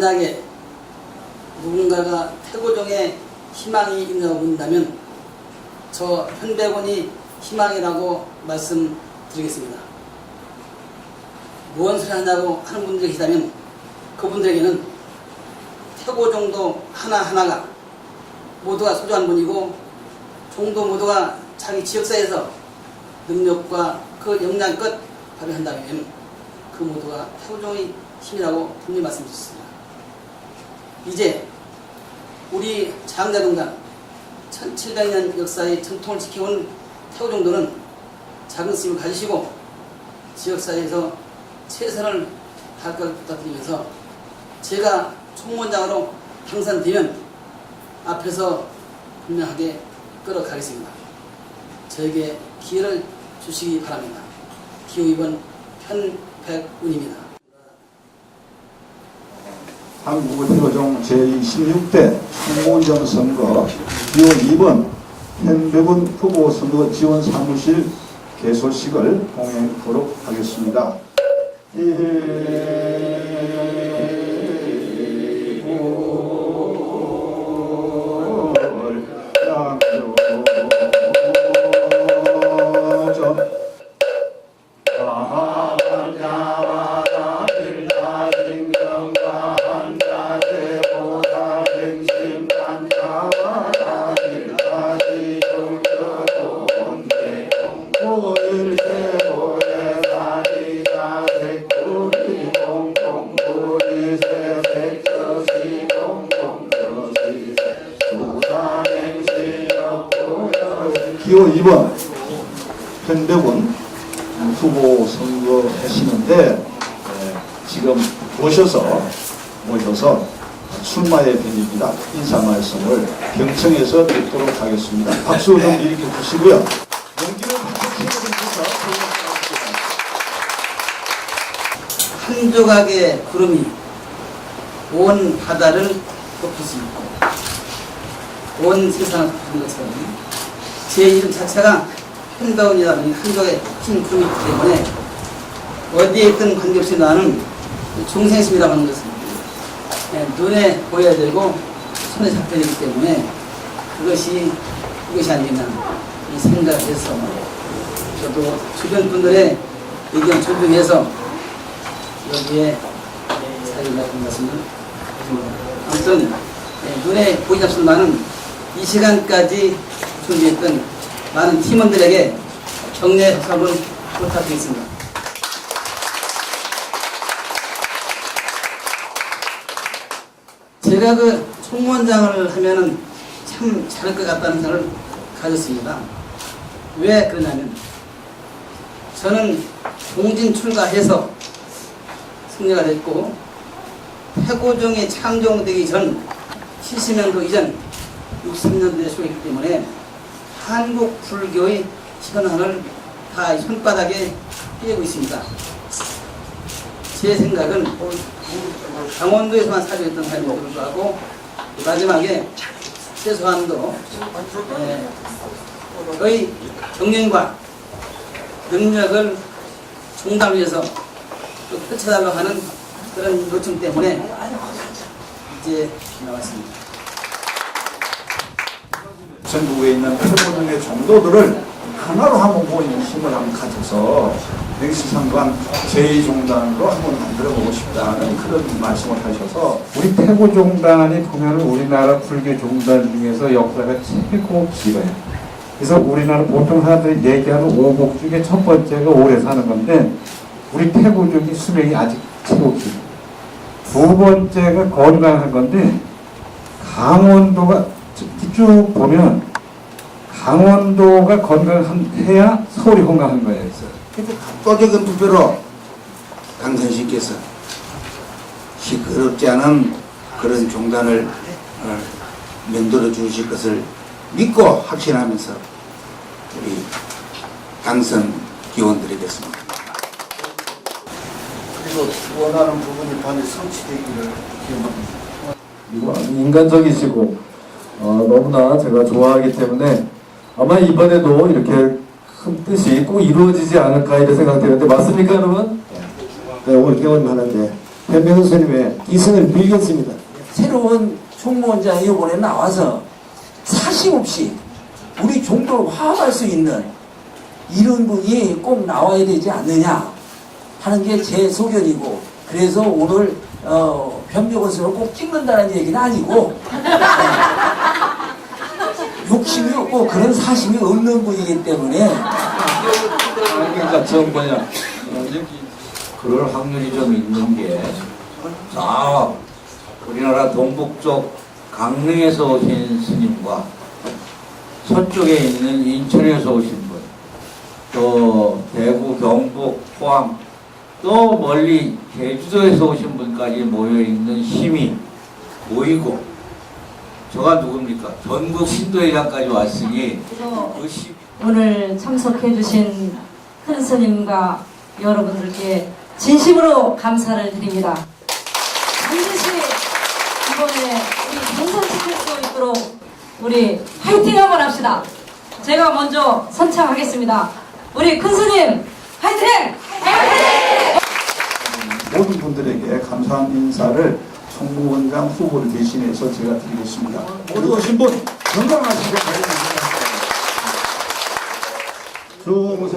만약에 누군가가 태고종에 희망이 있냐고 묻는다면 저 현백원이 희망이라고 말씀드리겠습니다. 무언 소리 하냐고 하는 분들이 계시다면 그분들에게는 태고종도 하나하나가 모두가 소중한 분이고 종도 모두가 자기 지역사회에서 능력과 그 역량껏 발휘한다면 그 모두가 태고종의 힘이라고 분명히 말씀드렸습니다. 이제 우리 장자동단 1700년 역사의 전통을 지켜온 태고종도는 작은 스님을 가지시고 지역사회에서 최선을 다할 것 부탁드리면서 제가 총무원장으로 당선되면 앞에서 분명하게 끌어가겠습니다. 저에게 기회를 주시기 바랍니다. 기호 2번 현백운입니다. 한국의 태고종 제16대 총무원장 선거 기호 2번 현백운 후보 선거 지원 사무실 개소식을 봉행하도록 하겠습니다. 기호 2번 현백은 후보 선거하시는데 에, 지금 오셔서 모셔서 출마의 편입니다. 인사 말씀을 경청해서 듣도록 하겠습니다. 박수 좀 일으켜 주시고요. 조각의 구름이 온 바다를 있고 온 세상을 덮는 것처럼 제 이름 자체가 한가운이라는 한 조각의 큰 구름이기 때문에 어디에 있든 관계없이 나는 종생심이라고 하는 것은 예, 눈에 보여야 되고 손에 잡혀야 되기 때문에 그것이 그것이 아니겠나 이 생각을 해서 저도 주변 분들의 의견 존중해서 여기에 사진을 한 것은 아무튼 예, 눈에 보이지 않지만은 이 시간까지 준비했던 많은 팀원들에게 박수 한번 부탁드리겠습니다. 제가 그 총무원장을 하면은 참 잘할 것 같다는 생각을 가졌습니다. 왜 그러냐면 저는 공진 출가해서 승리가 됐고 태고종이 창종되기 전 70년도 이전 60년도에 수했기 때문에 한국 불교의 현안을 다 손바닥에 띄고 있습니다. 제 생각은 강원도에서만 사주했던 사람에도 불구하고 마지막에 최소한도 에, 거의 경륜과 능력을 종담 위해서 또 펼쳐달라고 하는 그런 요청 때문에 이제 나왔습니다. 전국에 있는 태고종의 종도들을 하나로 한번 모이는 힘을 한번 가져서 맹시상관 제2종단으로 한번 만들어 보고 싶다는 그런 말씀을 하셔서 우리 태고종단이 보면 우리나라 불교 종단 중에서 역사가 최고 길어요. 그래서 우리나라 보통 사람들이 얘기하는 오복 중에 첫 번째가 오래 사는 건데 우리 태고종이 수명이 아직 최고 길어요. 두 번째가 건강한 건데 강원도가 쭉 보면 강원도가 건강해야 서울이 건강한 거예요. 그래서 압도적인 투표로 당선신께서 시끄럽지 않은 그런 종단을 어, 면도려 주실 것을 믿고 확신하면서 우리 당선 기원드리겠습니다. 그리고 원하는 부분이 반드시 성취되기를 기원합니다. 인간적이시고 어, 너무나 제가 좋아하기 때문에 아마 이번에도 이렇게 큰 뜻이 꼭 이루어지지 않을까 이런 생각되는데 맞습니까 여러분? 네, 오늘 개원하는데 변명수 스님의 기승을 빌겠습니다. 새로운 총무원장이 이번에 나와서 사심 없이 우리 종도를 화합할 수 있는 이런 분이 꼭 나와야 되지 않느냐 하는 게 제 소견이고 그래서 오늘 어, 변명원수를 꼭 찍는다는 얘기는 아니고 욕심이 없고 그런 사심이 없는 분이기 때문에. 그러니까 저 뭐냐. 어, 그럴 확률이 좀 있는 게 자, 우리나라 동북 쪽 강릉에서 오신 스님과 서쪽에 있는 인천에서 오신 분, 또 대구, 경북, 포항, 또 멀리 제주도에서 오신 분까지 모여 있는 힘이 모이고 저가 누굽니까? 전국 신도회장까지 왔으니 그 힘. 오늘 참석해 주신 큰 스님과 여러분들께 진심으로 감사를 드립니다. 반드시 이번에 우리 당선시킬 수 있도록 우리 화이팅 한번 합시다. 제가 먼저 선창하겠습니다. 우리 큰 스님 화이팅! 모든 분들에게 감사한 인사를 총무원장 후보를 대신해서 제가 드리겠습니다. 모두 오신 분 건강하시고 바랍니다. 중세